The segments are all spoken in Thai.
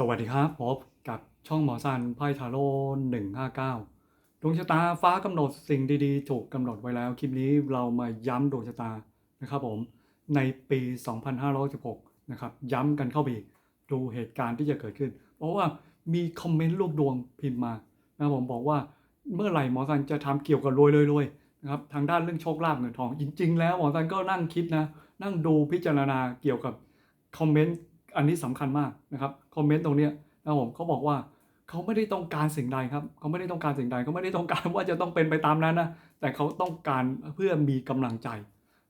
สวัสดีครับพบกับช่องหมอซันไพ่ทาโร่159ดวงชะตาฟ้ากำหนดสิ่งดีๆ ถูกกำหนดไว้แล้ว คลิปนี้เรามาย้ำดวงชะตานะครับผมในปี 2516 นะครับ ย้ำกันเข้าไปอีกดูเหตุการณ์ที่จะเกิดขึ้น เพราะว่ามีคอมเมนต์ลูกดวงพิมพ์มานะผมบอกว่าเมื่อไหร่หมอซันจะทำเกี่ยวกับรวยรวยๆนะครับทางด้านเรื่องโชคลาภเงินทองจริง ๆ แล้วหมอซันก็นั่งคิดนะนั่งดูพิจารณาเกี่ยวกับคอมเมนต์ อันนี้สำคัญมากนะครับคอมเมนต์ตรงเนี้ยนะครับผมเขาบอกว่าเขาไม่ได้ต้องการสิ่งใดครับเขาไม่ได้ต้องการสิ่งใดเขาไม่ได้ต้องการว่าจะต้องเป็นไปตามนั้นนะแต่เขาต้องการเพื่อมีกำลังใจ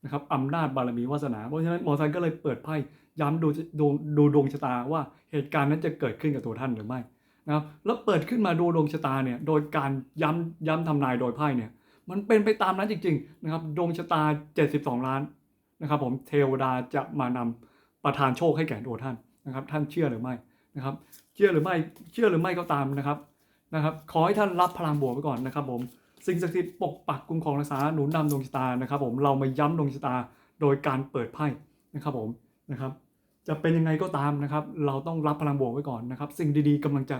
นะครับอำนาจบารมีวาสนา เพราะฉะนั้นหมอซันก็เลยเปิดไพ่ย้ำดูดูดูดวงชะตาว่าเหตุการณ์นั้นจะเกิดขึ้นกับตัวท่านหรือไม่นะครับแล้วเปิดขึ้นมาดูดวงชะตาเนี่ยโดยการย้ำย้ำทำนายโดยไพ่เนี่ยมันเป็นไปตามนั้นจริงๆนะครับดวงชะตา 72 ล้านนะครับผมเทวดาจะมานำประทานโชคให้แก่ตัวท่าน นะครับ ท่านเชื่อหรือไม่นะครับ เชื่อหรือไม่เชื่อหรือไม่ก็ตามนะครับนะครับ ขอให้ท่านรับพลังบวกไว้ก่อนนะครับ ผมสิ่งศักดิ์สิทธิ์ปกปักคุ้มครองรักษาหนุนนำดวงชะตานะครับ ผมเรามาย้ำดวงชะตาโดยการเปิดไพ่นะครับ ผมนะครับ จะเป็นยังไงก็ตามนะครับ เราต้องรับพลังบวกไว้ก่อนนะครับ สิ่งดีๆกำลังจะ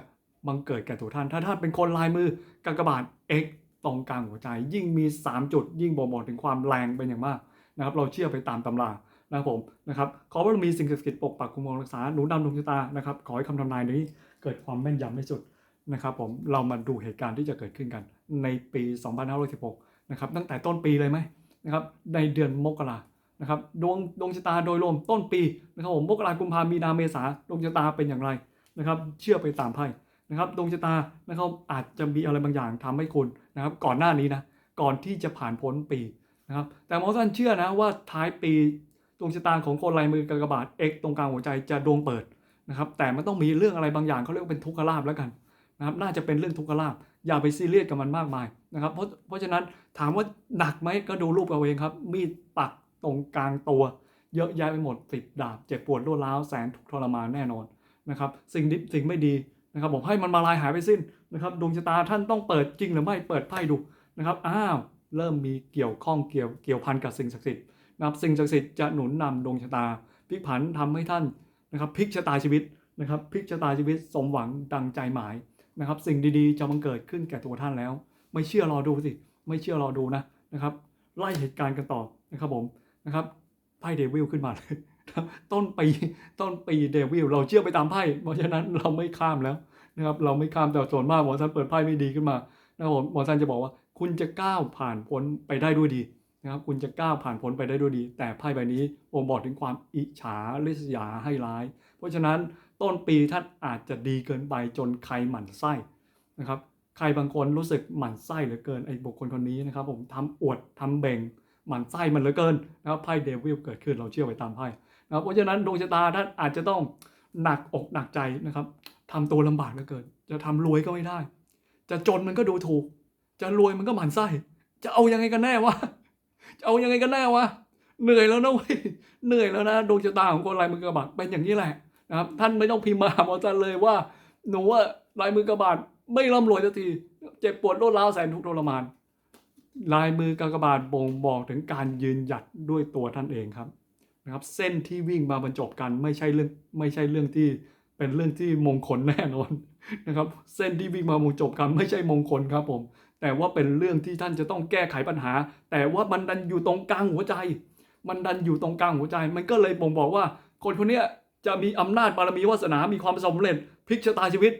บังเกิดแก่ตัวท่าน ถ้าท่านเป็นคนลายมือกากบาท X ตรงกลางหัวใจ ยิ่งมี 3 จุด ยิ่งบ่งบอกถึงความแรงเป็นอย่างมากนะครับ เราเชื่อไปตามตำรา นะครับผมนะครับขอพรมีสิ่งศักดิ์สิทธิ์ปกปักคุ้มครองรักษาหนุนนำดวงชะตานะครับขอให้คำทำนายนี้เกิดความแม่นยำที่สุดนะครับผมเรามาดูเหตุการณ์ที่จะเกิดขึ้นกันในปี 2516นะครับตั้งแต่ต้นปีเลยไหมนะครับในเดือนมกรานะครับดวงดวงชะตาโดยรวมต้นปีนะครับผมมกรากุมภามีนาเมษาดวงชะตาเป็นอย่างไรนะครับเชื่อไปตามไพ่นะครับดวงชะตานะครับอาจจะมีอะไรบางอย่างทำให้คุณนะครับก่อนหน้านี้นะก่อนที่จะผ่านพ้นปีนะครับแต่หมอสันเชื่อนะว่าท้ายปี ดวงชะตาของคนลายมือกากบาท X ตรงกลางหัวใจจะดวงเปิดนะครับแต่มันต้องมีเรื่องอะไรบางอย่างเขาเรียกว่าเป็นทุกขลาภแล้วกันนะครับน่าจะเป็นเรื่องทุกขลาภอย่าไปซีเรียสกับมันมากมายนะครับเพราะเพราะฉะนั้นถามว่าหนักไหมก็ดูรูปเอาเองครับ มีดปักตรงกลางตัว เยอะแยะไปหมดติดดาบเจ็บปวดรวดร้าวแสนทุกข์ทรมานแน่นอนนะครับสิ่งดิสิ่งไม่ดีนะครับผมให้มันมาลายหายไปสิ้นนะครับดวงชะตาท่านต้องเปิดจริงหรือไม่เปิดไพ่ดูนะครับอ้าวเริ่มมีเกี่ยวข้องเกี่ยวเกี่ยวพันกับสิ่งศักดิ์สิทธิ์ นะครับสิ่งศักดิ์สิทธิ์จะหนุนนำดวงชะตาพลิกผันทำให้ท่านนะครับพลิกชะตาชีวิตนะครับพลิกชะตาชีวิตสมหวังดังใจหมายนะครับสิ่งดีๆจะบังเกิดขึ้นแก่ตัวท่านแล้ว ไม่เชื่อรอดูสิ ไม่เชื่อรอดูนะนะครับไล่เหตุการณ์กันต่อนะครับผมนะครับไพ่เดวิลขึ้นมาเลยต้นปีต้นปีเดวิลเราเชื่อไปตามไพ่เพราะฉะนั้นเราไม่ข้ามแล้วนะครับเราไม่ข้ามแต่ส่วนมากหมอท่านเปิดไพ่ไม่ดีขึ้นมานะครับผมหมอท่านจะบอกว่า คุณจะก้าวผ่านพ้นไปได้ด้วยดี นะครับคุณจะก้าวผ่านพ้นไปได้ด้วยดี แต่ไพ่ใบนี้บ่งบอกถึงความอิจฉาริษยาให้ร้าย เพราะฉะนั้นต้นปีท่านอาจจะดีเกินไปจนใครหมั่นไส้นะครับใครบางคนรู้สึกหมั่นไส้เหลือเกินไอ้บุคคลคนนี้นะครับ ผมทำอวดทำเบ่งหมั่นไส้มันเหลือเกินนะครับไพ่เดวิลเกิดขึ้นเราเชื่อไปตามไพ่นะครับเพราะฉะนั้นดวงชะตาท่านอาจจะต้องหนักอกหนักใจนะครับทำตัวลำบากเหลือเกิน จะทำรวยก็ไม่ได้ จะจนมันก็ดูถูก จะรวยมันก็หมั่นไส้ จะเอายังไงกันแน่วะ เอายังไงกันแน่วะเหนื่อยแล้วนะเว้ยเหนื่อยแล้วนะดวงชะตาของคนลายมือกระบาดเป็นอย่างนี้แหละนะครับท่านไม่ต้องพิมพ์มาหาหมอจันเลยว่า หนูว่าลายมือกระบาดไม่ร่ำรวยสักทีเจ็บปวดรวดร้าวแสนทุกข์ทรมาน ลายมือกากบาทบ่งบอกถึงการยืนหยัดด้วยตัวท่านเองครับนะครับ เส้นที่วิ่งมาบรรจบกันไม่ใช่เรื่องไม่ใช่เรื่องที่เป็นเรื่องที่มงคลแน่นอนนะครับ เส้นที่วิ่งมาบรรจบกันไม่ใช่มงคลครับผม แต่ว่าเป็นเรื่องที่ท่านจะต้องแก้ไขปัญหา แต่ว่ามันดันอยู่ตรงกลางหัวใจ มันดันอยู่ตรงกลางหัวใจ มันก็เลยบ่งบอกว่า คนคนนี้จะมีอำนาจบารมีวาสนา มีความสำเร็จพลิกชะตาชีวิต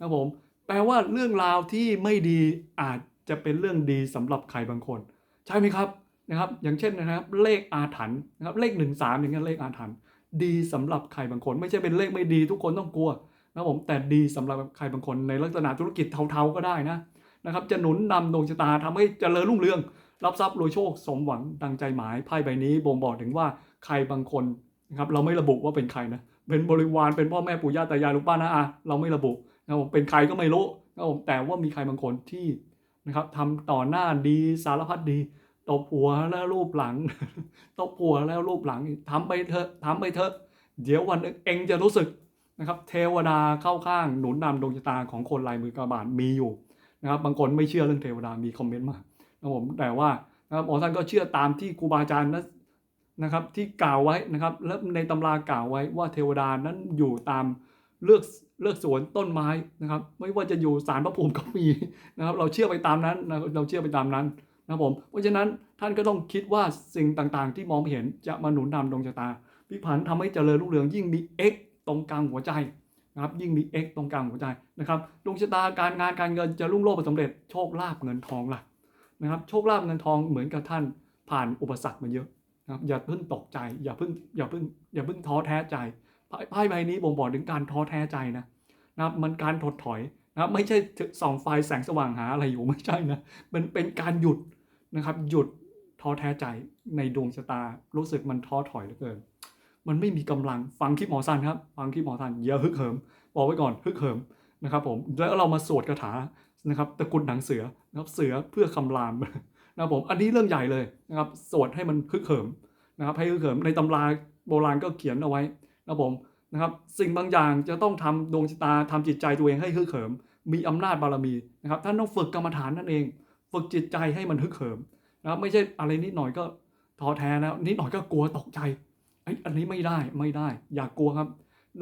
ครับผม แปลว่าเรื่องราวที่ไม่ดีอาจจะเป็นเรื่องดีสำหรับใครบางคน ใช่ไหมครับนะครับ อย่างเช่นนะครับ เลขอาถรรพ์นะครับเลขหนึ่งสามอย่างเงี้ยเลขอาถรรพ์ดีสำหรับใครบางคน ไม่ใช่เป็นเลขไม่ดีทุกคนต้องกลัวนะครับผมแต่ดีสำหรับใครบางคนในลักษณะธุรกิจเทาๆก็ได้นะ นะครับจะหนุนนำดวงชะตาทำให้เจริญรุ่งเรือง รับทรัพย์รวยโชคสมหวังดังใจหมายไพ่ใบนี้บ่งบอกถึงว่าใครบางคนนะครับเราไม่ระบุว่าเป็นใครนะเป็นบริวารเป็นพ่อแม่ปู่ย่าตายายลุงป้าน้าอาเราไม่ระบุนะครับผมเป็นใครก็ไม่รู้นะครับผมแต่ว่ามีใครบางคนที่นะครับทำต่อหน้าดีสารพัดดีตบหัวแล้วรูปหลังตบหัวแล้วรูปหลังทำไปเถอะทำไปเถอะ เดี๋ยววันนึงเองจะรู้สึกนะครับ เทวดาเข้าข้างหนุนนำดวงชะตาของคนลายมือกระบาดมีอยู่ นะครับบางคนไม่เชื่อเรื่องเทวดามีคอมเมนต์มานะผมแต่ว่านะครับหมอท่านก็เชื่อตามที่ครูบาอาจารย์นั้นนะครับที่กล่าวไว้นะครับและในตำรากล่าวไว้ว่าเทวดานั้นอยู่ตามเลือกเลือกสวนต้นไม้นะครับ ไม่ว่าจะอยู่สารพระภูมิก็มีนะครับ เราเชื่อไปตามนั้นนะเราเชื่อไปตามนั้นนะผมเพราะฉะนั้นท่านก็ต้องคิดว่าสิ่งต่างๆ ที่มองไม่เห็นจะมาหนุนนำดวงชะตาพิพันธ์ทำให้เจริญรุ่งเรืองยิ่งมี X ตรงกลางหัวใจ นะครับยิ่งมี X ตรงกลางหัวใจนะครับดวงชะตาการงานการเงินจะรุ่งโรจน์ประสบสำเร็จโชคลาภเงินทองล่ะนะครับโชคลาภเงินทองเหมือนกับท่านผ่านอุปสรรคมาเยอะนะครับอย่าเพิ่งตกใจ อย่าเพิ่งอย่าเพิ่งอย่าเพิ่งท้อแท้ใจไพ่ไพ่ใบนี้บ่งบอกถึงการท้อแท้ใจนะนะครับมันการถดถอยนะครับไม่ใช่ส่องไฟแสงสว่างหาอะไรอยู่ไม่ใช่นะมันเป็นการหยุดนะครับหยุดท้อแท้ใจในดวงชะตารู้สึกมันท้อถอยเหลือเกิน มันไม่มีกำลังฟังคลิปหมอซันครับฟังคลิปหมอซันอย่าฮึกเหิมบอกไว้ก่อนฮึกเหิมนะครับผมแล้วเรามาสวดคาถานะครับตะกุดหนังเสือนะครับเสือเพื่อคำรามนะครับผมอันนี้เรื่องใหญ่เลยนะครับสวดให้มันฮึกเหิมนะครับให้ฮึกเหิมในตำราโบราณก็เขียนเอาไว้นะครับผมนะครับสิ่งบางอย่างจะต้องทำดวงชะตาทำจิตใจตัวเองให้ฮึกเหิม มีอำนาจบารมีนะครับท่านต้องฝึกกรรมฐานนั่นเอง ฝึกจิตใจให้มันฮึกเหิมนะครับไม่ใช่อะไรนิดหน่อยก็ท้อแท้แล้วนิดหน่อยก็กลัวตกใจ ไอ้อันนี้ไม่ได้ไม่ได้ อย่ากกลัวครับ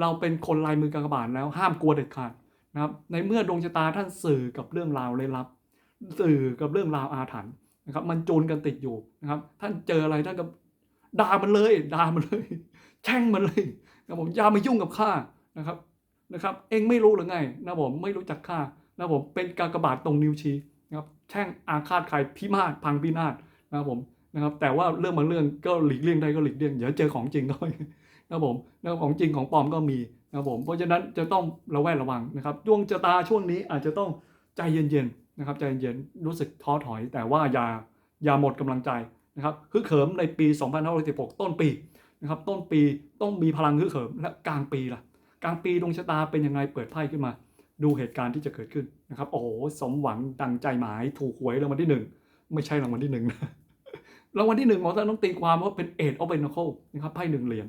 เราเป็นคนลายมือกากบาทแล้วห้ามกลัวเด็ดขาดนะครับในเมื่อดวงชะตาท่านสื่อกับเรื่องราวเลยลับ สื่อกับเรื่องราวอาถรรพ์นะครับ มันจูนกันติดอยู่นะครับ ท่านเจออะไรท่านก็ด่ามันเลยด่ามันเลย แช่งมันเลยนะผมอย่ามายุ่งกับข้านะครับนะครับ เองไม่รู้หรือไงนะผมไม่รู้จักข้านะผมเป็นกากบาทตรงนิ้วชี้นะครับแช่งอาฆาตใครพิมาศพังพินาศนะครับผม นะครับ แต่ว่าเรื่องบางเรื่องก็หลีกเลี่ยงได้ก็หลีกเลี่ยงเดี๋ยวเจอของจริงก็นะครับผมแล้วของจริงของปลอมก็มีนะครับผมเพราะฉะนั้นจะต้องระแวดระวังนะครับดวงชะตาช่วงนี้อาจจะต้องใจเย็นๆนะครับใจเย็นๆรู้สึกท้อถอย แต่ว่าอย่าอย่าหมดกำลังใจนะครับฮึกเหิมในปี 2516 ต้นปีนะครับต้นปีต้องมีพลังฮึกเหิมและกลางปีล่ะ กลางปีดวงชะตาเป็นยังไงเปิดไพ่ขึ้นมา ดูเหตุการณ์ที่จะเกิดขึ้นนะครับโอ้โหสมหวังดังใจหมายถูกหวยรางวัลที่หนึ่งไม่ใช่รางวัลที่หนึ่งนะ รางวัลที่หนึ่งหมอท่านต้องตีความว่าเป็นเอทออฟเ n นเคิลนะครับไพ่หนึ่งเหรียญ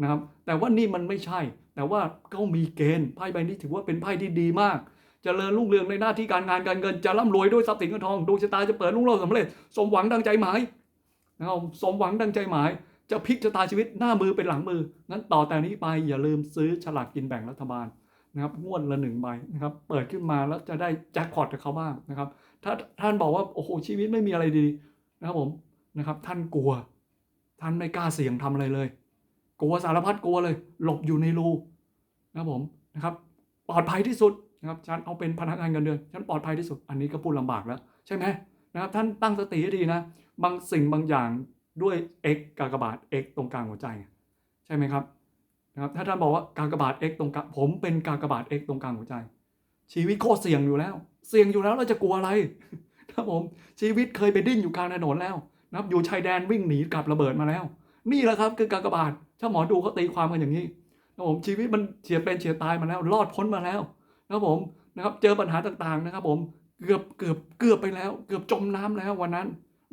นะครับแต่ว่านี่มันไม่ใช่ แต่ว่าก็มีเกณฑ์ไพ่ใบนี้ถือว่าเป็นไพ่ที่ดีมากจเจริญรุ่งเรืองในหน้าที่การงานการเงินจะร่ำรวยด้วยทรัพย์สินเงินทองดวงชะตาจะเปิดรุ่งโรจน์สำเร็จสมหวังดังใจหมายนะครับสมหวังดังใจหมาย จะพลิกชะตาชีวิตหน้ามือเป็นหลังมืองั้นต่อแต่นี้ไปอย่าลืมซื้อฉลากกินแบ่งรัฐบาลนะครับงวดละหนึ่งใบนะครับเปิดขึ้นมาแล้วจะได้แจ็คพอตกับเขาบ้างนะครับถ้าท่านบอกว่าโอ้โหชีวิตไม่มีอะไรดีนะครับผม นะครับ ท่านกลัว ท่านไม่กล้าเสี่ยงทำอะไรเลย กลัวสารพัดกลัวเลย หลบอยู่ในรูนะครับผมนะครับ ปลอดภัยที่สุดนะครับฉันเอาเป็นพนักงานเงินเดือนฉันปลอดภัยที่สุด อันนี้ก็พูดลำบากแล้ว ใช่ไหมนะครับ ท่านตั้งสติให้ดีนะ บางสิ่งบางอย่างด้วย x กากบาท x ตรงกลางหัวใจ ใช่ไหมครับนะครับ ถ้าท่านบอกว่ากากบาท x ตรงกลางผมเป็นกากบาท x ตรงกลางหัวใจ ชีวิตโคตรเสี่ยงอยู่แล้ว เสี่ยงอยู่แล้วเราจะกลัวอะไรครับผมชีวิตเคยไปดิ้นอยู่กลางถนนแล้ว นะอยู่ชายแดนวิ่งหนีกับระเบิดมาแล้ว นี่แหละครับ คือกากบาทถ้าหมอดูเขาตีความกันอย่างนี้นะครับผมชีวิตมันเฉียดเป็นเฉียดตายมาแล้ว รอดพ้นมาแล้วนะครับผมนะครับเจอปัญหาต่างๆนะครับ ผมเกือบเกือบเกือบไปแล้ว เกือบจมน้ำแล้ววันนั้น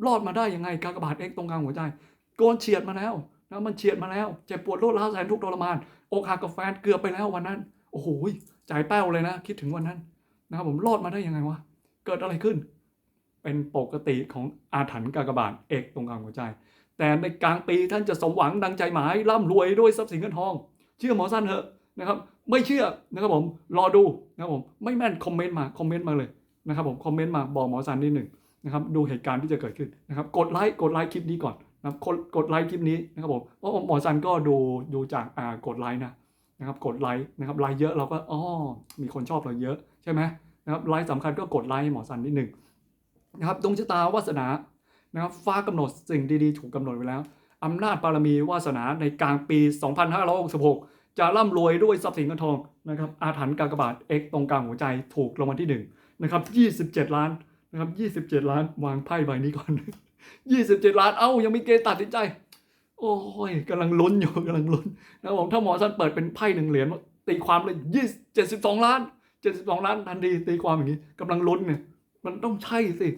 รอดมาได้ยังไงกากบาทเอ็กตรงกลางหัวใจโกนเฉียดมาแล้วนะมันเฉียดมาแล้วเจ็บปวดรวดร้าวแสนทุกข์ทรมานอกหักกับแฟนเกือบไปแล้ววันนั้น โอ้โหใจแป้วเลยนะ คิดถึงวันนั้นนะครับผมรอดมาได้ยังไงวะเกิดอะไรขึ้น เป็นปกติของอาถรรพ์กากบาทเอกตรงกลางหัวใจ แต่ในกลางปีท่านจะสมหวังดังใจหมายร่ำรวยด้วยทรัพย์สินเงินทอง เชื่อหมอสั้นเถอะนะครับ ไม่เชื่อนะครับผมรอดูนะครับผมไม่แม่นคอมเมนต์มาคอมเมนต์มาเลยนะครับผมคอมเมนต์มาบอกหมอสั้นนิดหนึ่งนะครับดูเหตุการณ์ที่จะเกิดขึ้นนะครับกดไลค์กดไลค์คลิปนี้ก่อนนะครับกดไลค์คลิปนี้นะครับผมเพราะหมอซันก็ดูดูจากอ่ากดไลค์นะนะครับกดไลค์นะครับไลค์เยอะเราก็อ๋อมีคนชอบเราเยอะใช่ไหมนะครับไลค์สำคัญก็กดไลค์หมอซันนิดหนึ่ง นะครับดวงชะตาวาสนานะครับฟ้ากำหนดสิ่งดีๆ ถูกกำหนดไว้แล้วอำนาจบารมีวาสนาในกลางปี 2566 จะร่ำรวยด้วยทรัพย์สินเงินทองนะครับอาถรรพ์กากบาท X ตรงกลางหัวใจถูกรางวัลที่1นะครับ27 ล้านนะครับ27 ล้านวางไพ่ใบนี้ก่อน 27 ล้านเอ้ายังมีเกณฑ์ตัดสินใจ โอ้ยกำลังลุ้นอยู่กำลังลุ้นนะบผมถ้าหมอสันเปิดเป็นไพ่หนึ่งเหรียญตีความเลยยี่เจ็ดสิบสองล้านเจ็ดสิบสองล้านทันทีตีความอย่างนี้กำลังลุ้นเนี่ย มันต้องใช่สิ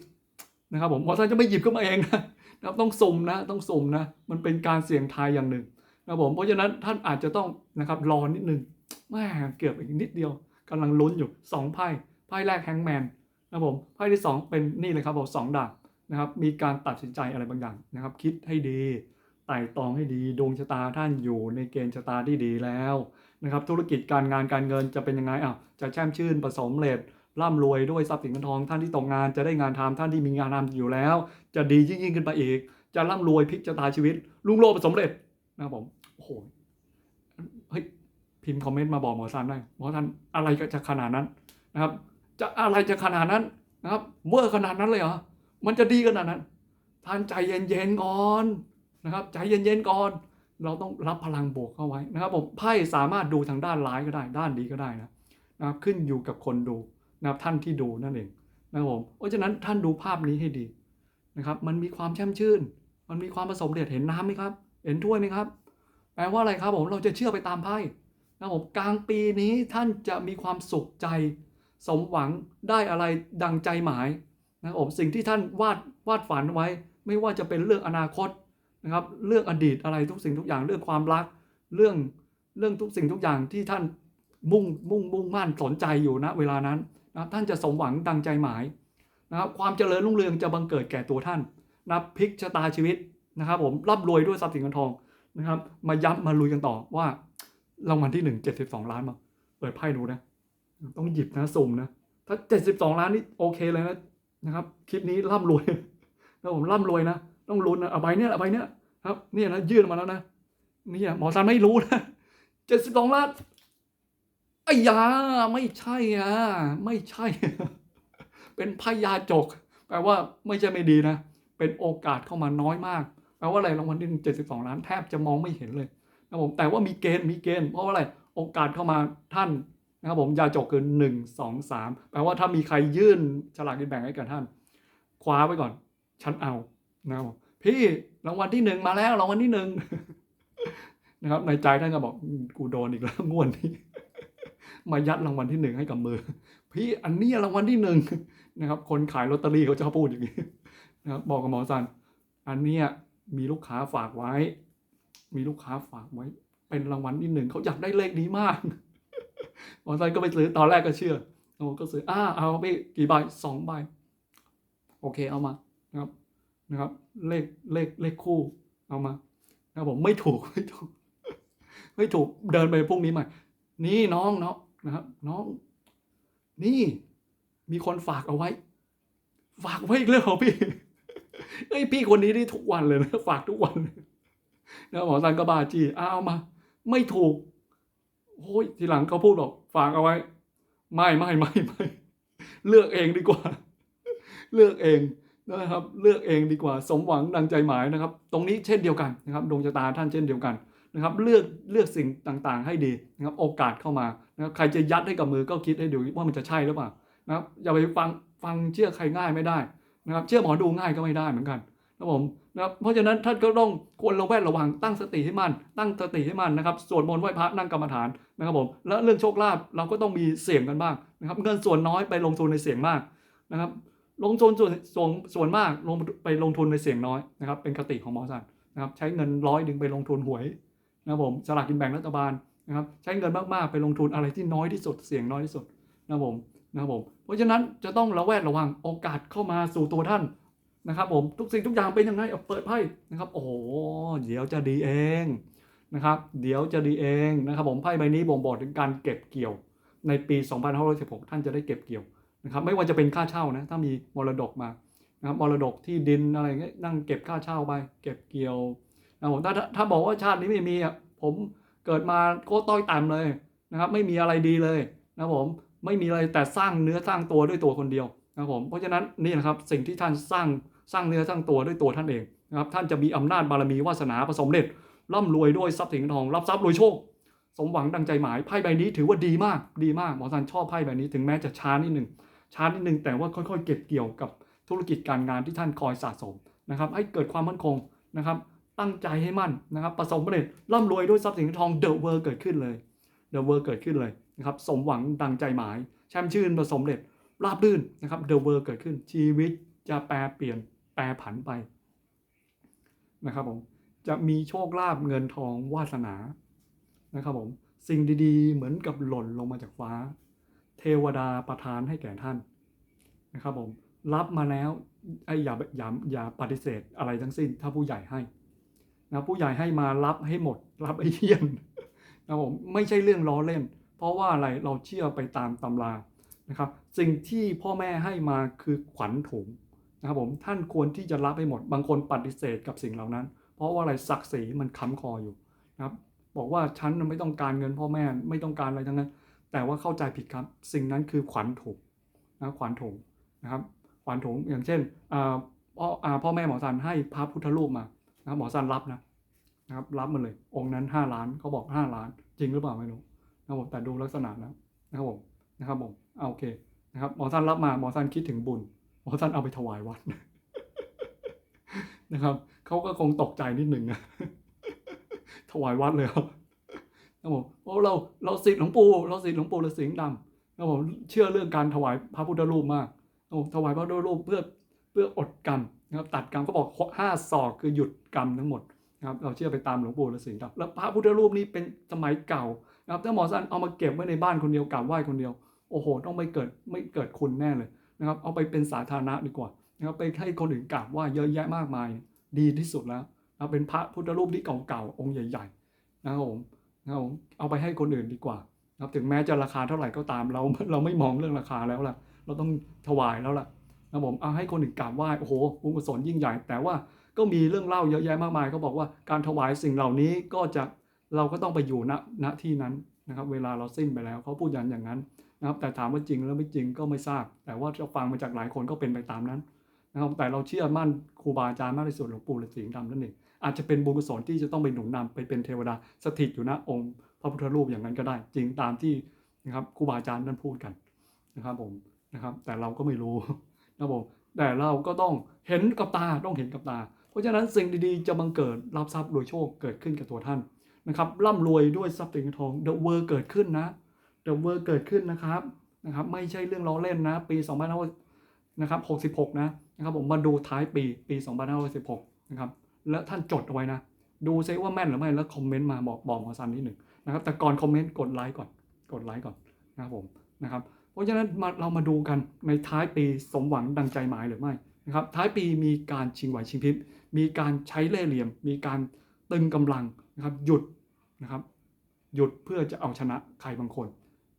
นะครับผมหมอท่านจะไม่หยิบขึ้นมาเองนะนะครับต้องสมนะต้องสมนะ มันเป็นการเสี่ยงทายอย่างหนึ่งนะครับผมเพราะฉะนั้นท่านอาจจะต้องนะครับรอนิดนึงแม่เกือบอีกนิดเดียวกำลังลุ้นอยู่สองไพ่ไพ่แรกแฮงแมนนะครับผมไพ่ที่สองเป็นนี่เลยครับผมสองดาบนะครับมีการตัดสินใจอะไรบางอย่างนะครับ คิดให้ดีไต่ตองให้ดีดวงชะตาท่านอยู่ในเกณฑ์ชะตาที่ดีแล้วนะครับธุรกิจการงานการเงินจะเป็นยังไงอ้าวจะแช่มชื่นประสบเร็จ ร่ำรวยด้วยทรัพย์สินเงินทอง ท่านที่ตกงานจะได้งานทำท่านที่มีงานทำอยู่แล้ว จะดียิ่งยิ่งขึ้นไปอีก จะร่ำรวยพลิกชะตาชีวิตรุ่งโรจน์ประสบเร็จนะครับผมโอ้โหเฮ้ยพิมพ์คอมเมนต์มาบอกหมอซันได้หมอซันอะไรจะขนาดนั้นนะครับ จะอะไรจะขนาดนั้นนะครับเวอร์ขนาดนั้นเลยเหรอมันจะดีขนาดนั้น ท่านใจเย็นๆก่อนนะครับ ใจเย็นๆก่อนเราต้องรับพลังบวกเข้าไว้นะครับผมไพ่สามารถดูทางด้านร้ายก็ได้ ด้านดีก็ได้นะนะครับขึ้นอยู่กับคนดู นะครับท่านที่ดูนั่นเองนะครับผมเพราะฉะนั้นท่านดูภาพนี้ให้ดีนะครับมันมีความแช่มชื่น มันมีความผสมเด็จเห็นน้ำไหมครับ เห็นถ้วยไหมครับ แปลว่าอะไรครับผมเราจะเชื่อไปตามไพ่นะครับผมกลางปีนี้ท่านจะมีความสุขใจ สมหวังได้อะไรดังใจหมายนะครับผมสิ่งที่ท่านวาดวาดฝันไว้ ไม่ว่าจะเป็นเรื่องอนาคตนะครับเรื่องอดีตอะไรทุกสิ่งทุกอย่างเรื่องความรัก เรื่องเรื่องทุกสิ่งทุกอย่างที่ท่านมุ่งมุ่งมุ่งมั่นสนใจอยู่ณเวลานั้น นะท่านจะสมหวังดังใจหมายนะครับความเจริญรุ่งเรืองจะบังเกิดแก่ตัวท่านนะพลิกชะตาชีวิตนะครับผมร่ำรวยด้วยทรัพย์สินเงินทองนะครับมาย้ำมาลุยกันต่อว่ารางวัลที่หนึ่งเจ็ดสิบสองล้านมาเปิดไพ่ดูนะ ต้องหยิบนะสุ่มนะ ถ้าเจ็ดสิบสองล้านนี่โอเคเลยนะนะครับคลิปนี้ร่ำรวยนะผมร่ำรวยนะ ต้องลุ้นนะเอาใบเนี้ยเอาใบเนี้ยครับเนี่ยนะยื่นมาแล้วนะนี่หมอซันไม่รู้นะเจ็ดสิบสองล้าน ไอ้ยาไม่ใช่อะไม่ใช่ เป็นพยาจก แปลว่าไม่ใช่ไม่ดีนะ เป็นโอกาสเข้ามาน้อยมาก แปลว่าอะไรรางวัลที่หนึ่งเจ็ดสิบสองล้านแทบจะมองไม่เห็นเลยนะผมแต่ว่ามีเกณฑ์มีเกณฑ์เพราะว่าอะไรโอกาสเข้ามาท่านนะครับผมยาจกเกินหนึ่งสองสามแปลว่าถ้ามีใครยื่นฉลากกินแบ่งให้กับท่าน คว้าไว้ก่อน ฉันเอานะครับผมพี่รางวัลที่หนึ่งมาแล้วรางวัลที่หนึ่งนะครับในใจท่านก็บอกกูโดนอีกแล้วงวดนี้ มายัดรางวัลที่หนึ่งให้กับมือ พี่อันนี้รางวัลที่หนึ่งนะครับ คนขายลอตเตอรี่เขาจะพูดอย่างนี้นะครับบอกกับหมอสัน อันเนี้ยมีลูกค้าฝากไว้ มีลูกค้าฝากไว้ เป็นรางวัลที่หนึ่งเขาอยากได้เลขนี้มาก หมอสันก็ไปซื้อตอนแรกก็เชื่อโอ้ก็ซื้ออ่าเอาไปกี่ใบสองใบโอเคเอามานะครับนะครับ เลขเลขเลขคู่เอามานะครับผมไม่ถูกไม่ถูก ไม่ถูกเดินไปพรุ่งนี้ใหม่ นี่น้องเนาะ นะครับ น้อง นี่มีคนฝากเอาไว้ ฝากไว้อีกแล้วเหรอพี่เอ้ยพี่คนนี้ได้ทุกวันเลยนะฝากทุกวันนะหมอสันก็บาจีเอาเอามา ไม่ถูกโอ้ยทีหลังเขาพูดบอกฝากเอาไว้ ไม่ไม่ไม่ไม่เลือกเองดีกว่า เลือกเองนะครับ เลือกเองดีกว่า สมหวังดังใจหมายนะครับ ตรงนี้เช่นเดียวกันนะครับดวงชะตาท่านเช่นเดียวกัน นะครับเลือกเลือกสิ่งต่างๆ ให้ดีนะครับโอกาสเข้ามานะครับใครจะยัดให้กับมือก็คิดให้ดูว่ามันจะใช่หรือเปล่านะครับอย่าไปฟังฟังเชื่อใครง่ายไม่ได้นะครับเชื่อหมอดูง่ายก็ไม่ได้เหมือนกันนะครับผมนะครับเพราะฉะนั้นท่านก็ต้องควรระแวดระวังตั้งสติให้มั่นตั้งสติให้มั่นนะครับสวดมนต์ไหว้พระนั่งกรรมฐานนะครับผมแล้วเรื่องโชคลาภเราก็ต้องมีเสี่ยงกันบ้างนะครับเงินส่วนน้อยไปลงทุนในเสี่ยงมากนะครับลงทุนส่วนส่วนส่วนมากลงไปลงทุนในเสี่ยงน้อยนะครับเป็นคติของหมอสันนะครับใช้เงินร้อยดึงไปลงทุนหวย นะครับผมสลากกินแบ่งรัฐบาลนะครับใช้เงินมากๆไปลงทุนอะไรที่น้อยที่สุดเสี่ยงน้อยที่สุดนะครับผมนะครับผมเพราะฉะนั้นจะต้องระแวดระวังโอกาสเข้ามาสู่ตัวท่านนะครับผมทุกสิ่งทุกอย่างเป็นยังไงเอาเปิดไพ่นะครับโอ้โหเดี๋ยวจะดีเองนะครับเดี๋ยวจะดีเองนะครับผมไพ่ใบนี้บ่งบอกถึงการเก็บเกี่ยวในปี2516 ท่านจะได้เก็บเกี่ยวนะครับไม่ว่าจะเป็นค่าเช่านะถ้ามีมรดกมานะครับมรดกที่ดินอะไรเงี้ยนั่งเก็บค่าเช่าไปเก็บเกี่ยว ผมถ้าถ้าบอกว่าชาตินี้ไม่มีอะผมเกิดมาโคตรต้อยต่ำเลยนะครับ ไม่มีอะไรดีเลยนะผมไม่มีอะไรแต่สร้างเนื้อสร้างตัวด้วยตัวคนเดียวนะผมเพราะฉะนั้นนี่นะครับสิ่งที่ท่านสร้างสร้างเนื้อสร้างตัวด้วยตัวท่านเองนะครับท่านจะมีอำนาจบารมีวาสนาประสมเร็จร่ำรวยด้วยทรัพย์สินเงินทองรับทรัพย์รวยโชค สมหวังดังใจหมายไพ่ใบนี้ถือว่าดีมากดีมากหมอสันชอบไพ่ใบนี้ถึงแม้จะช้านิดหนึ่งช้านิดหนึ่งแต่ว่าค่อยๆ เก็บเกี่ยวกับธุรกิจการงานที่ท่านคอยสะสมนะครับให้เกิดความมั่นคงนะครับ ตั้งใจให้มั่นนะครับ ประสบผลสำเร็จร่ำรวยด้วยทรัพย์สินเงินทองเดอะเวอร์เกิดขึ้นเลยเดอะเวอร์เกิดขึ้นเลยนะครับสมหวังดังใจหมายแช่มชื่นประสบผลสำเร็จราบรื่นนะครับเดอะเวอร์เกิดขึ้นชีวิตจะแปรเปลี่ยนแปรผันไปนะครับผมจะมีโชคลาภเงินทองวาสนานะครับผมสิ่งดีๆ เหมือนกับหล่นลงมาจากฟ้า เทวดาประทานให้แก่ท่านนะครับผมรับมาแล้วไอ้อย่าอย่าอย่าปฏิเสธอะไรทั้งสิ้น ถ้าผู้ใหญ่ให้ นะผู้ใหญ่ให้มารับให้หมด รับไอ้เยี่ยมนะผมไม่ใช่เรื่องล้อเล่น เพราะว่าอะไรเราเชื่อไปตามตำรานะครับ สิ่งที่พ่อแม่ให้มาคือขวัญถุงนะครับผมท่านควรที่จะรับให้หมด บางคนปฏิเสธกับสิ่งเหล่านั้น เพราะว่าอะไรศักดิ์ศรีมันค้ำคออยู่นะครับ บอกว่าฉันไม่ต้องการเงินพ่อแม่ไม่ต้องการอะไรทั้งนั้น แต่ว่าเข้าใจผิดครับ สิ่งนั้นคือขวัญถุงนะขวัญถุงนะครับขวัญถุงอย่างเช่นอ่าพ่อพ่อแม่หมอซันให้พระพุทธรูปมา นะหมอซันรับนะนะครับรับมาเลย องค์นั้น 5 ล้านเขาบอก 5 ล้าน จริงหรือเปล่าไม่รู้นะครับผมแต่ดูลักษณะแล้วนะครับผมนะครับผมเอาโอเคนะครับหมอซันรับมาหมอซันคิดถึงบุญหมอซันเอาไปถวายวัดนะครับเขาก็คงตกใจนิดหนึ่งนะถวายวัดเลยครับนะครับผมเพราเราเราสิทธิ์หลวงปู่เราสิทธิ์หลวงปู่ฤาษีลิงห์ดำนะครับผมเชื่อเรื่องการถวายพระพุทธรูปมากนะครับผมถวายพระพุทธรูปเพื่อเพื่ออดกรรมนะครับตัดกรรมเขาบอกห้าศอกคือหยุดกรรมทั้งหมดนะครับเราเชื่อไปตามหลวงปู่ฤาษีลิงห์ดำแล้วพระพุทธรูปนี้เป็นสมัยเก่านะครับถ้าหมอสันเอามาเก็บไว้ในบ้านคนเดียวกราบไหว้คนเดียวโอ้โห ต้องไม่เกิดไม่เกิดคุณแน่เลยนะครับเอาไปเป็นสาธารณะดีกว่านะครับไปให้คนอื่นกราบไหว้เยอะแยะมากมาย ดีที่สุดแล้วเอาเป็นพระพุทธรูปที่เก่าๆองค์ใหญ่ๆนะครับผมนะครับผมเอาไปให้คนอื่นดีกว่านะครับถึงแม้จะราคาเท่าไหร่ก็ตามเราเราไม่มองเรื่องราคาแล้วล่ะ เราต้องถวายแล้วล่ะ นะครับผมเอาให้คนอื่นกราบไหว้โอ้โหบุญกุศลยิ่งใหญ่ แต่ว่าก็มีเรื่องเล่าเยอะแยะมากมายเขาบอกว่าการถวายสิ่งเหล่านี้ก็จะเราก็ต้องไปอยู่ณณที่นั้นนะครับเวลาเราสิ้นไปแล้วเขาพูดอย่างอย่างนั้นนะครับแต่ถามว่าจริงแล้วไม่จริงก็ไม่ทราบ แต่ว่าเราฟังมาจากหลายคนก็เป็นไปตามนั้นนะครับแต่เราเชื่อมั่นครูบาอาจารย์มากที่สุดหลวงปู่ฤาษีดำนั่นเองอาจจะเป็นบุญกุศลที่จะต้องไปหนุนนำไปเป็นเทวดาสถิตอยู่ณองค์พระพุทธรูปอย่างนั้นก็ได้ จริงตามที่นะครับครูบาอาจารย์ท่นพูดกันนะครับผมนะครับแต่เราก็ไม่รู้ นะผมแต่เราก็ต้องเห็นกับตาต้องเห็นกับตา เพราะฉะนั้นสิ่งดีๆจะบังเกิดรับทรัพย์โดยโชคเกิดขึ้นกับตัวท่านนะครับร่ำรวยด้วยทรัพย์สินทองเดอะเวอร์เกิดขึ้นนะเดอะเวอร์เกิดขึ้นนะครับนะครับไม่ใช่เรื่องล้อเล่นนะ ปี2 5 0นะครับ66 นะนะครับผมมาดูท้ายปีปี2516นะครับแล้วท่านจดเอาไว้นะ ดูซิว่าแม่นหรือไม่แล้วคอมเมนต์มาบอกบอกหมอซันนิดหนึ่งนะครับแต่ก่อนคอมเมนต์กดไลค์ก่อนกดไลค์ก่อนนะครับผมนะครับ เพราะฉะนั้นมาเรามาดูกันในท้ายปีสมหวังดังใจหมายหรือไม่นะครับท้ายปีมีการชิงไหวชิงพริบมีการใช้เล่ห์เหลี่ยม มีการตึงกำลังนะครับหยุดนะครับหยุดเพื่อจะเอาชนะใครบางคน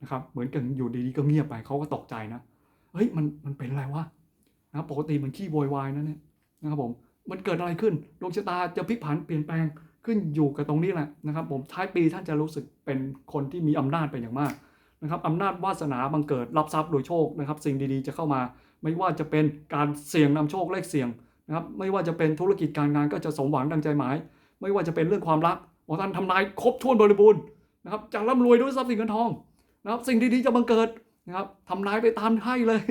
นะครับเหมือนกันอยู่ดีๆก็เงียบไปเขาก็ตกใจนะเฮ้ยมันมันเป็นอะไรวะนะปกติมันขี้โวยวายนะเนี่ยนะครับผมมันเกิดอะไรขึ้นดวงชะตาจะพลิกผันเปลี่ยนแปลงขึ้นอยู่กับตรงนี้แหละนะครับผมท้ายปีท่านจะรู้สึกเป็นคนที่มีอำนาจเป็นอย่างมาก นะครับอำนาจวาสนาบังเกิดรับทรัพย์โดยโชคนะครับ สิ่งดีๆจะเข้ามา ไม่ว่าจะเป็นการเสี่ยงนำโชคเลขเสี่ยงนะครับไม่ว่าจะเป็นธุรกิจการงานก็จะสมหวังดังใจหมาย ไม่ว่าจะเป็นเรื่องความรักหมอท่านทำนายครบถ้วนบริบูรณ์นะครับจะร่ำรวยด้วยทรัพย์สินเงินทองนะครับสิ่งดีๆจะบังเกิดนะครับทำนายไปตามให้เลย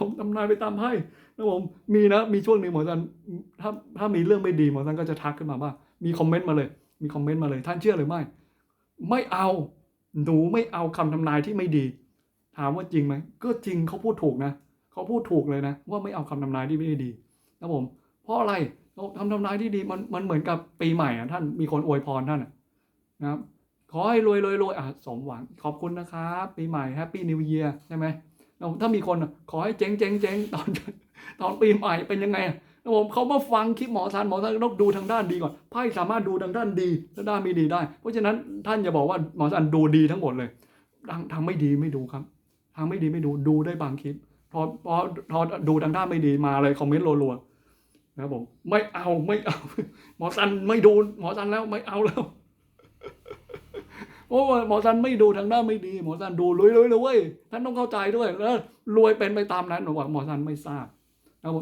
ผมทำนายไปตามให้นะผมมีนะมีช่วงหนึ่งหมอซันถ้าถ้ามีเรื่องไม่ดีหมอซันก็จะทักขึ้นมาว่ามีคอมเมนต์มาเลย มีคอมเมนต์มาเลยท่านเชื่อหรือไม่ ไม่เอา หนูไม่เอาคำทำนายที่ไม่ดี ถามว่าจริงไหมก็จริงเขาพูดถูกนะเขาพูดถูกเลยนะ ว่าไม่เอาคำทำนายที่ไม่ดีนะผม เพราะอะไรเราทำทำนายที่ดีมันมันเหมือนกับปีใหม่อะท่านมีคนอวยพรท่านนะครับขอให้รวยรวยรวยอะสมหวังขอบคุณนะครับปีใหม่แฮปปี้นิวเยียร์ใช่ไหมถ้ามีคน ขอให้เจ๊งเจ๊งเจ๊งตอนตอนปีใหม่เป็นยังไง อะผมเขามาฟังคลิปหมอซันหมอซันต้องดูทางด้านดีก่อนไพ่สามารถดูทางด้านดีและด้านไม่ดีได้ เพราะฉะนั้นท่านอย่าบอกว่าหมอซันดูดีทั้งหมดเลยทางทางไม่ดีไม่ดูครับ ทางไม่ดีไม่ดูดูได้บางคลิปพอพอพอดูทางด้านไม่ดีมาเลยคอมเมนต์รัวๆนะครับผมไม่เอาไม่เอา หมอซันไม่ดูหมอซันแล้วไม่เอาแล้วโอ้หมอซันไม่ดูทางด้านไม่ดี หมอซันดูรวยๆเลยเว้ยท่านต้องเข้าใจด้วยแล้วรวยเป็นไปตามนั้นหนูบอกหมอซันไม่ทราบ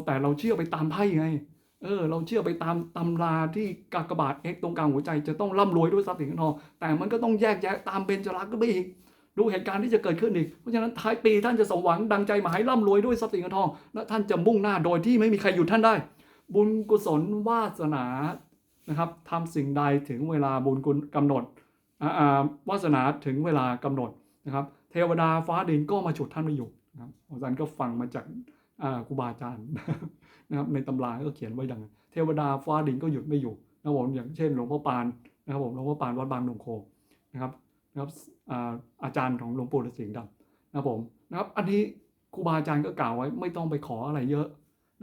แต่เราเชื่อไปตามไพ่ไง เออ เราเชื่อไปตามตำราที่กากบาทเอกตรงกลางหัวใจจะต้องร่ำรวยด้วยทรัพย์สินเงินทองแต่มันก็ต้องแยกแยะตามเบญจรักษ์ก็ไปอีกดูเหตุการณ์ที่จะเกิดขึ้นอีก เพราะฉะนั้นท้ายปีท่านจะสมหวังดังใจหมายร่ำรวยด้วยทรัพย์สินเงินทอง และท่านจะมุ่งหน้าโดยที่ไม่มีใครหยุดท่านได้ บุญกุศลวาสนานะครับทำสิ่งใดถึงเวลาบุญกุลกำหนดอ่าวาสนาถึงเวลากำหนดนะครับ เทวดาฟ้าดินก็มาฉุดท่านไม่อยู่นะครับอาจารย์ก็ฟังมาจาก ครูบาอาจารย์นะครับในตำราก็เขียนไว้อย่างเทวดาฟ้าดินก็หยุดไม่อยู่นะครับผมอย่างเช่นหลวงพ่อปานนะครับผมหลวงพ่อปานวัดบางหนงโคนะครับนะครับอ่าอาจารย์ของหลวงปู่ฤาษีดำนะครับผมนะครับอันนี้ครูบาอาจารย์ก็กล่าวไว้ไม่ต้องไปขออะไรเยอะ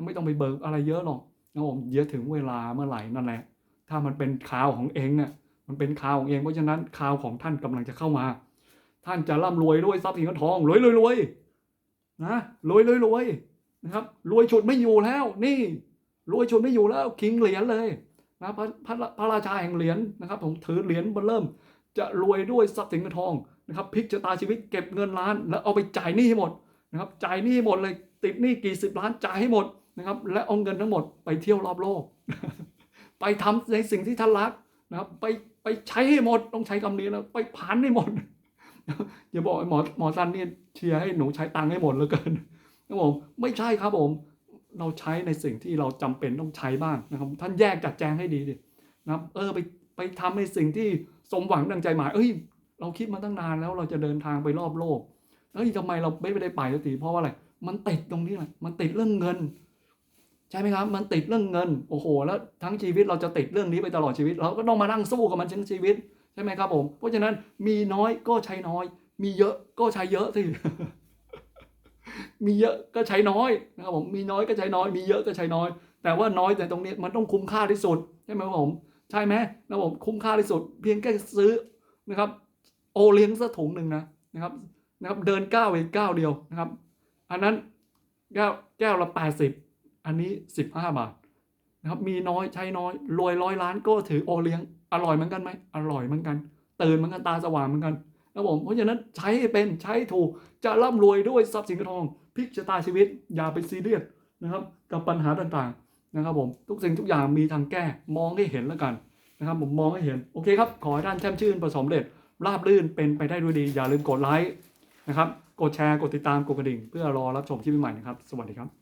ไม่ต้องไปเบิกอะไรเยอะหรอกนะครับผมเดี๋ยวถึงเวลาเมื่อไหร่นั่นแหละ ถ้ามันเป็นข่าวของเองเนี่ยมันเป็นข่าวของเองเพราะฉะนั้นข่าวของท่านกำลังจะเข้ามา ท่านจะร่ำรวยด้วยทรัพย์สินเงินทองรวยรวยรวยนะรวยรวยรวย นะครับรวยฉุดไม่อยู่แล้ว นี่รวยฉุดไม่อยู่แล้วคิงเหรียญเลยนะพระพระพระราชาแห่งเหรียญนะครับผมถือเหรียญมาเริ่ม จะรวยด้วยทรัพย์สินเงินทองนะครับพลิกชะตาชีวิตเก็บเงินล้าน แล้วเอาไปจ่ายหนี้ให้หมดนะครับจ่ายหนี้ให้หมดเลยติดหนี้กี่สิบล้านจ่ายให้หมดนะครับ และเอาเงินทั้งหมดไปเที่ยวรอบโลก ไปทำในสิ่งที่ท่านรักนะครับ ไปไปใช้ให้หมดต้องใช้คำนี้นะไปผ่านให้หมดอย่าบอกหมอหมอซันเนี่ยเชียร์ให้หนูใช้ตังค์ให้หมดเหลือเกิน ครับผมไม่ใช่ครับผมเราใช้ในสิ่งที่เราจำเป็นต้องใช้บ้างนะครับ ท่านแยกจัดแจงให้ดีดินะครับเออไปไปทำในสิ่งที่สมหวังดังใจหมาย เอ้ย เราคิดมาตั้งนานแล้วเราจะเดินทางไปรอบโลกเอ้ยทำไมเราไม่ได้ไปสักทีเพราะว่าอะไร มันติดตรงนี้แหละมันติดเรื่องเงิน ใช่ไหมครับ มันติดเรื่องเงิน โอ้โห แล้วทั้งชีวิตเราจะติดเรื่องนี้ไปตลอดชีวิต เราก็ต้องมานั่งสู้กับมันทั้งชีวิต ใช่ไหมครับผม เพราะฉะนั้นมีน้อยก็ใช้น้อย มีเยอะก็ใช้เยอะสิ มีเยอะก็ใช้น้อยนะครับผมมีน้อยก็ใช้น้อย มีเยอะก็ใช้น้อย แต่ว่าน้อยแต่ตรงนี้มันต้องคุ้มค่าที่สุดใช่ไหมครับผมใช่ไหมนะผมคุ้มค่าที่สุด เพียงแค่ซื้อนะครับ โอเลี้ยงสักถุงหนึ่งนะนะครับนะครับ เดินก้าวไปก้าวเดียวนะครับ อันนั้นแก้วแก้วละแปดสิบอันนี้สิบห้าบาทนะครับมีน้อยใช้น้อยรวยร้อยล้านก็ถือโอเลี้ยงอร่อยเหมือนกันไหมอร่อยเหมือนกันตื่นเหมือนกันตาสว่างเหมือนกัน นะผมเพราะฉะนั้นใช้ให้เป็นใช้ใถูกจะร่ำรวยด้วยทรัพย์สินเงินทองพลิกชะตาชีวิตอย่าไปซีเรียสนะครับกับปัญหาต่างๆนะครับผมทุกสิ่งทุกอย่างมีทางแก้มองให้เห็นแล้วกันนะครับผมมองให้เห็นโอเคครับขอให้ท่านแช่มชื่นประสบเร็จราบรื่นเป็นไปได้ด้วยดีอย่าลืมกดไลค์นะครับกดแชร์กดติดตามกดกระดิ่ง เพื่อรอรับชมคลิปใหม่ๆนะครับ สวัสดีครับ